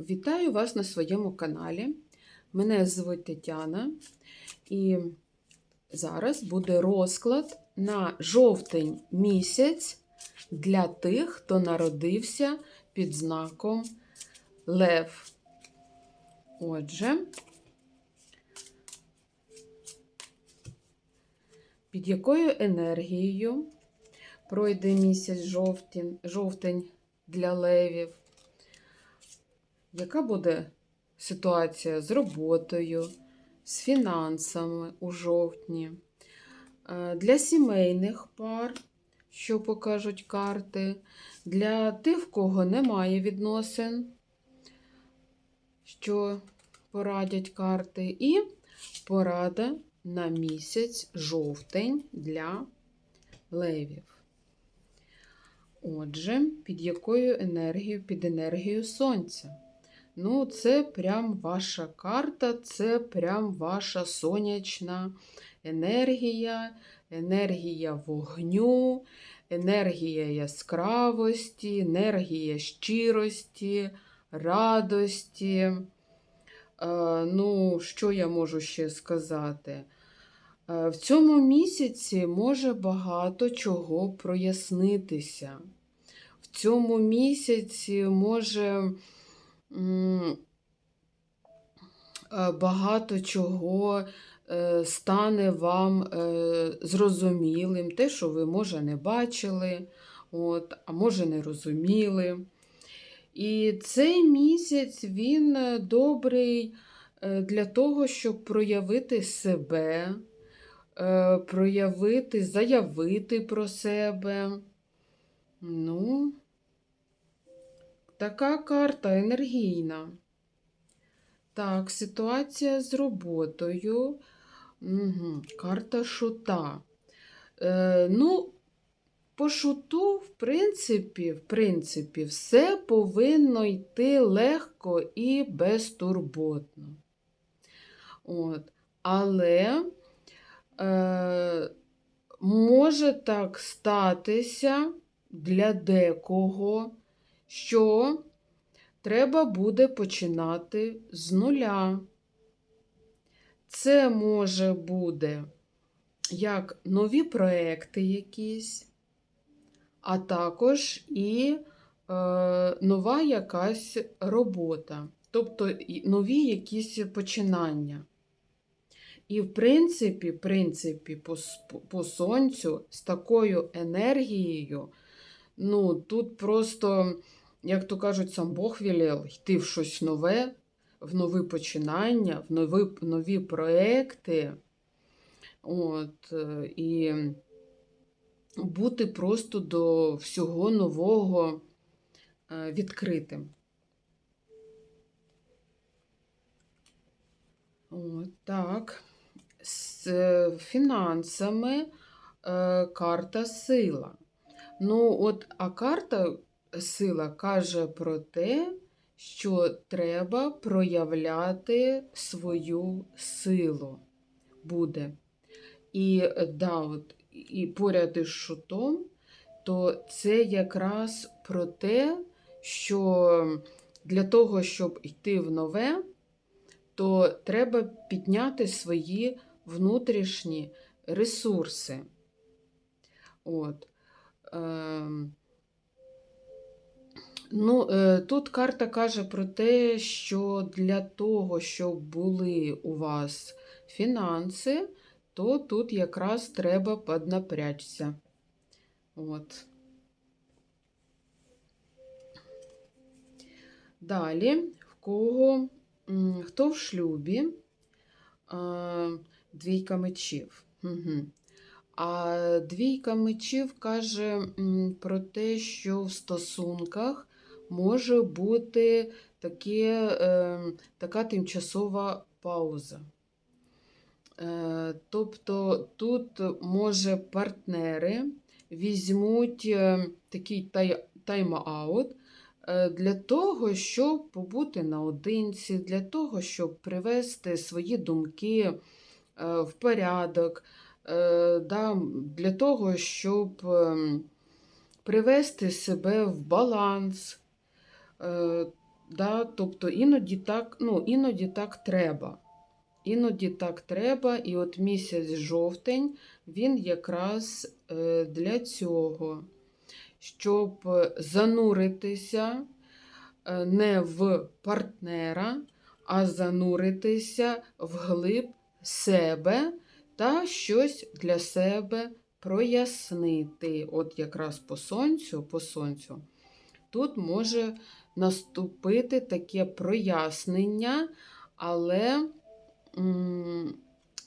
Вітаю вас на своєму каналі. Мене звуть Тетяна, і зараз буде розклад на жовтень місяць для тих, хто народився під знаком Лев. Отже, під якою енергією пройде місяць жовтень, жовтень для левів? Яка буде ситуація з роботою, з фінансами у жовтні? Е, Для сімейних пар, що покажуть карти, для тих, в кого немає відносин, що порадять карти, і порада на місяць жовтень для левів. Отже, під якою енергією? Під енергією сонця. Ну, це прям ваша карта, це прям ваша сонячна енергія, енергія вогню, енергія яскравості, енергія щирості, радості. Е, ну, що я можу ще сказати? Е, В цьому місяці може багато чого прояснитися. В цьому місяці може багато чого е, стане вам е, зрозумілим, те, що ви, може, не бачили, от, а може, не розуміли. І цей місяць він е, добрий е, для того, щоб проявити себе, е, проявити, заявити про себе. Ну, така карта енергійна. Так, ситуація з роботою. Угу. Карта шута. Е, ну, по шуту, в принципі, в принципі, все повинно йти легко і безтурботно. От. Але е, може так статися для декого, що треба буде починати з нуля. Це може буде як нові проекти якісь, а також і е, нова якась робота, тобто нові якісь починання. І, в принципі, принципі, по, по сонцю з такою енергією, ну, тут просто, як то кажуть, сам Бог велів йти в щось нове, в нові починання, в нові, нові проекти. От, е, і бути просто до всього нового е, відкритим. От, так. З е, фінансами карта сила. Ну, от, а карта сила каже про те, що треба проявляти свою силу буде. І е, да, от, і поряд із шутом, то це якраз про те, що для того, щоб йти в нове, то треба підняти свої внутрішні ресурси. От. Ем, Ну, е, тут карта каже про те, що для того, щоб були у вас фінанси, то тут якраз треба поднапрячься. От. Далі, в кого, хто в шлюбі, двійка мечів. А двійка мечів каже про те, що в стосунках може бути таке, е, така тимчасова пауза. Е, тобто тут, може, партнери візьмуть е, такий тай, тайм-аут е, для того, щоб побути наодинці, для того, щоб привести свої думки в порядок, для того, щоб ем, привести себе в баланс. Е, Да? Тобто іноді так, ну, іноді так треба. Іноді так треба, і от місяць жовтень він якраз е, для цього, щоб зануритися е, не в партнера, а зануритися вглиб себе та щось для себе прояснити. От якраз по сонцю, по сонцю, тут може наступити таке прояснення, але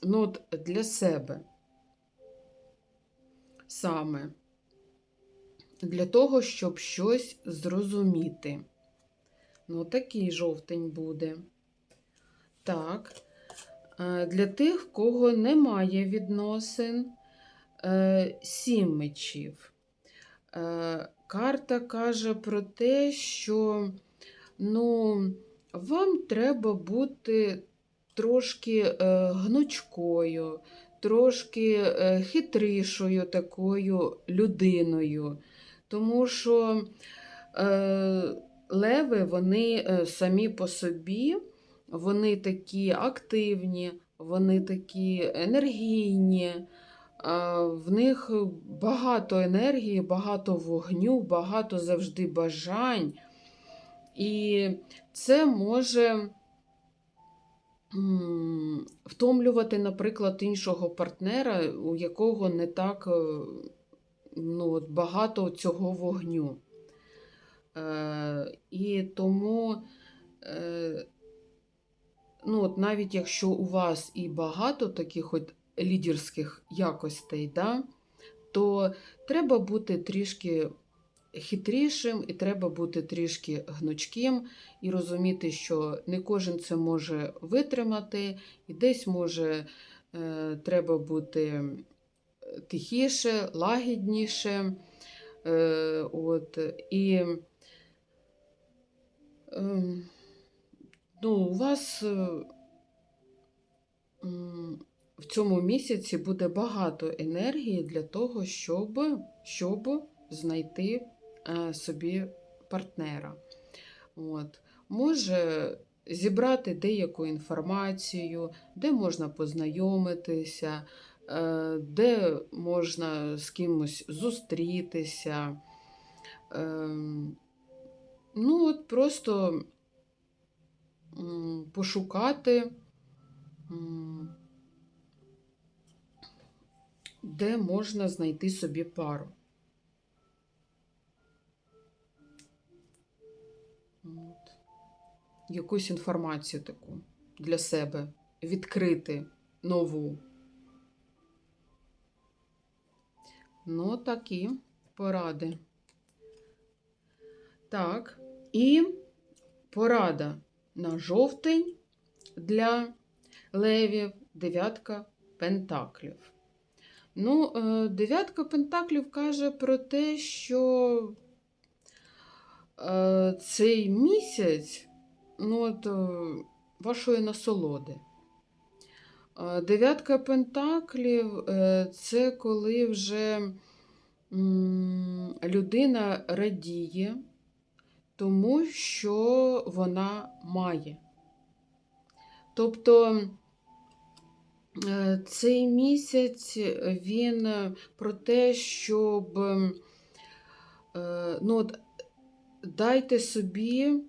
ну, от для себе саме. Для того, щоб щось зрозуміти. Ну, такий жовтень буде. Так. Е, Для тих, в кого немає відносин, е, сім мечів. Карта каже про те, що ну, вам треба бути трошки е, гнучкою, трошки е, хитрішою такою людиною. Тому що е, леви, вони е, самі по собі, вони такі активні, вони такі енергійні. В них багато енергії, багато вогню, багато завжди бажань. І це може втомлювати, наприклад, іншого партнера, у якого не так е, ну, багато цього вогню. Е, І тому, е, ну, от навіть якщо у вас і багато таких от лідерських якостей, да, то треба бути трішки хитрішим, і треба бути трішки гнучким, і розуміти, що не кожен це може витримати, і десь може е, треба бути тихіше, лагідніше. Е, от, і е, ну, у вас е, в цьому місяці буде багато енергії для того, щоб, щоб знайти е, собі партнера. От. Може зібрати деяку інформацію, де можна познайомитися, е, де можна з кимось зустрітися. Ем, Ну, от просто пошукати, де можна знайти собі пару. От. Якусь інформацію таку для себе відкрити нову. Ну, такі поради. Так, і порада на жовтень для левів дев'ятка пентаклів. Ну, е, дев'ятка пентаклів каже про те, що е, цей місяць ну, от, е, вашої насолоди. Дев'ятка пентаклів це коли вже людина радіє тому, що вона має. Тобто цей місяць він про те, щоб е, ну, от, дайте собі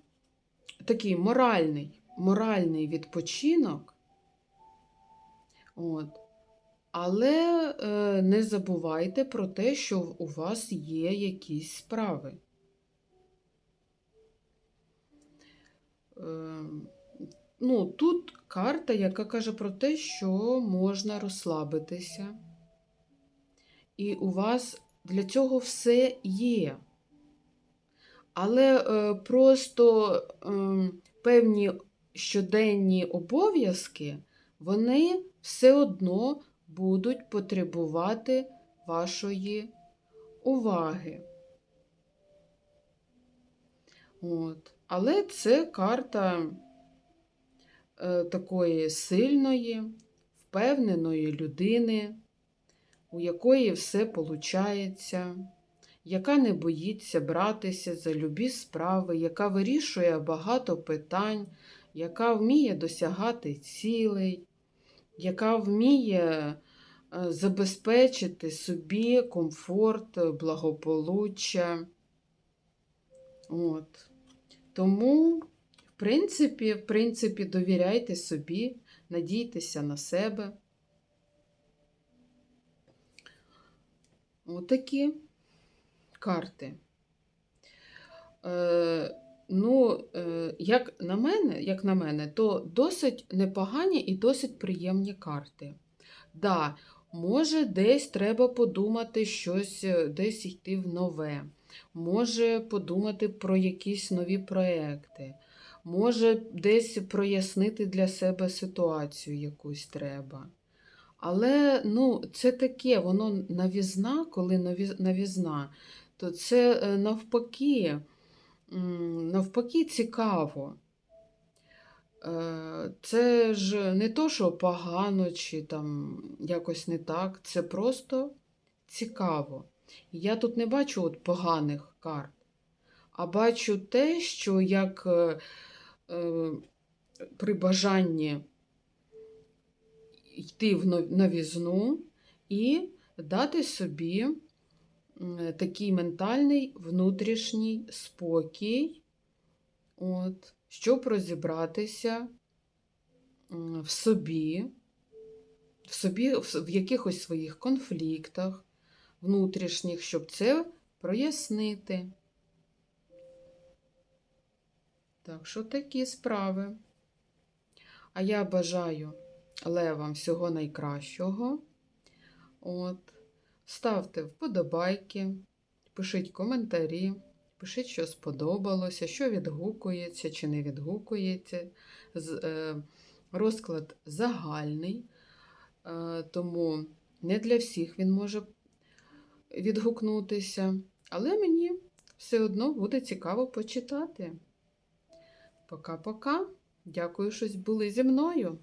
такий моральний, моральний відпочинок. От. Але е, не забувайте про те, що у вас є якісь справи. Е, ну, тут карта, яка каже про те, що можна розслабитися. І у вас для цього все є. Але е, просто е, певні щоденні обов'язки, вони все одно будуть потребувати вашої уваги. От. Але це карта такої сильної, впевненої людини, у якої все виходить, яка не боїться братися за любі справи, яка вирішує багато питань, яка вміє досягати цілей, яка вміє е, забезпечити собі комфорт, благополуччя. От. Тому, в принципі, в принципі, довіряйте собі, надійтеся на себе. Отакі карти. Е, ну, е, як на мене, як на мене, то досить непогані і досить приємні карти. Да, може, десь треба подумати щось, е, десь йти в нове. Може подумати про якісь нові проекти. Може, десь прояснити для себе ситуацію якусь треба. Але ну, це таке, воно новізна, коли новізна, то це е, навпаки, навпаки цікаво. Е, Це ж не то, що погано чи там якось не так, це просто цікаво. Я тут не бачу от поганих карт, а бачу те, що як е, при бажанні йти в новізну і дати собі такий ментальний внутрішній спокій, от, щоб розібратися в собі, в собі, в якихось своїх конфліктах внутрішніх, щоб це прояснити. Так що такі справи. А я бажаю левам всього найкращого. От. Ставте вподобайки, пишіть коментарі, пишіть, що сподобалося, що відгукується чи не відгукується. Е, Розклад загальний, е, тому не для всіх він може відгукнутися, але мені все одно буде цікаво почитати. Пока-пока. Дякую, що були зі мною.